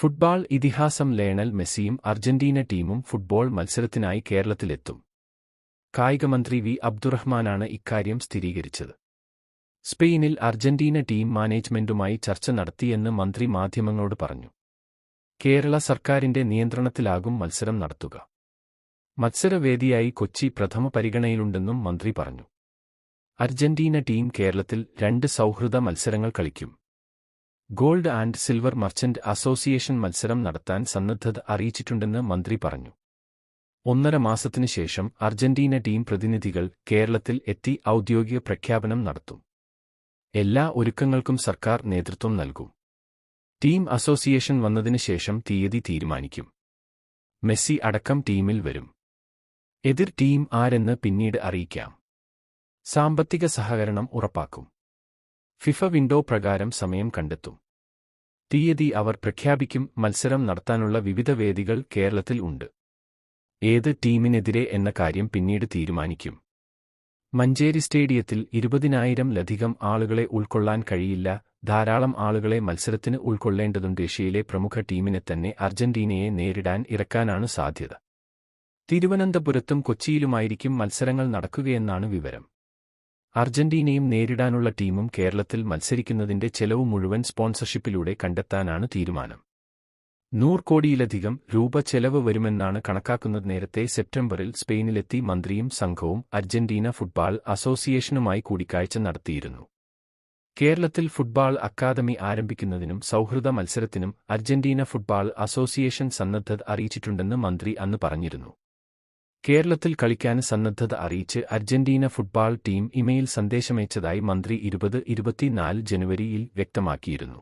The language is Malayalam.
ഫുട്ബോൾ ഇതിഹാസം ലേണൽ മെസ്സിയും അർജന്റീന ടീമും ഫുട്ബോൾ മത്സരത്തിനായി കേരളത്തിലെത്തും. കായികമന്ത്രി വി. അബ്ദുറഹ്മാനാണ് ഇക്കാര്യം സ്ഥിരീകരിച്ചത്. സ്പെയിനിൽ അർജന്റീന ടീം മാനേജ്മെന്റുമായി ചർച്ച നടത്തിയെന്ന് മന്ത്രി മാധ്യമങ്ങളോട് പറഞ്ഞു. കേരള സർക്കാരിന്റെ നിയന്ത്രണത്തിലാകും മത്സരം നടത്തുക. മത്സരവേദിയായി കൊച്ചി പ്രഥമ പരിഗണനയിലുണ്ടെന്നും മന്ത്രി പറഞ്ഞു. അർജന്റീന ടീം കേരളത്തിൽ രണ്ട് സൗഹൃദ മത്സരങ്ങൾ കളിക്കും. Gold and silver merchant association മത്സരം നടത്താൻ സന്നദ്ധത അറിയിച്ചിട്ടുണ്ടെന്ന് മന്ത്രി പറഞ്ഞു. ഒന്നര മാസത്തിനു ശേഷം അർജന്റീന ടീം പ്രതിനിധികൾ കേരളത്തിൽ എത്തി ഔദ്യോഗിക പ്രഖ്യാപനം നടത്തും. എല്ലാ ഒരുക്കങ്ങൾക്കും സർക്കാർ നേതൃത്വം നൽകും. ടീം അസോസിയേഷൻ വന്നതിനു ശേഷം തീയതി തീരുമാനിക്കും. മെസ്സി അടക്കം ടീമിൽ വരും. എതിർ ടീം ആരെന്ന് പിന്നീട് അറിയിക്കാം. സാമ്പത്തിക സഹകരണം ഉറപ്പാക്കും. ഫിഫ വിൻഡോ പ്രകാരം സമയം കണ്ടെത്തും. തീയതി അവർ പ്രഖ്യാപിക്കും മത്സരം നടത്താനുള്ള വിവിധ വേദികൾ കേരളത്തിൽ ഉണ്ട്. ഏത് ടീമിനെതിരെ എന്ന കാര്യം പിന്നീട് തീരുമാനിക്കും. മഞ്ചേരി സ്റ്റേഡിയത്തിൽ ഇരുപതിനായിരം ലധികം ആളുകളെ ഉൾക്കൊള്ളാൻ കഴിയില്ല ധാരാളം ആളുകളെ മത്സരത്തിന് ഉൾക്കൊള്ളേണ്ടതുണ്ട്. ഏഷ്യയിലെ പ്രമുഖ ടീമിനെ തന്നെ അർജന്റീനയെ നേരിടാൻ ഇറക്കാനാണ് സാധ്യത. തിരുവനന്തപുരത്തും കൊച്ചിയിലുമായിരിക്കും മത്സരങ്ങൾ നടക്കുകയെന്നാണ് വിവരം. അർജന്റീനയും നേരിടാനുള്ള ടീമും കേരളത്തിൽ മത്സരിക്കുന്നതിന്റെ ചെലവ് മുഴുവൻ സ്പോൺസർഷിപ്പിലൂടെ കണ്ടെത്താനാണ് തീരുമാനം. നൂറ് കോടിയിലധികം രൂപ ചെലവ് വരുമെന്നാണ് കണക്കാക്കുന്നത്. നേരത്തെ സെപ്റ്റംബറിൽ സ്പെയിനിലെത്തി മന്ത്രിയും സംഘവും അർജന്റീന ഫുട്ബോൾ അസോസിയേഷനുമായി കൂടിക്കാഴ്ച നടത്തിയിരുന്നു. കേരളത്തിൽ ഫുട്ബോൾ അക്കാദമി ആരംഭിക്കുന്നതിനും സൗഹൃദ മത്സരത്തിനും അർജന്റീന ഫുട്ബോൾ അസോസിയേഷൻ സന്നദ്ധത അറിയിച്ചിട്ടുണ്ടെന്ന് മന്ത്രി അന്ന് പറഞ്ഞിരുന്നു. കേരളത്തിൽ കളിക്കാൻ സന്നദ്ധത അറിയിച്ച് അർജന്റീന ഫുട്ബോൾ ടീം ഇമെയിൽ സന്ദേശമയച്ചതായി മന്ത്രി ഇരുപത് ഇരുപത്തിനാല് ജനുവരിയിൽ വ്യക്തമാക്കിയിരുന്നു.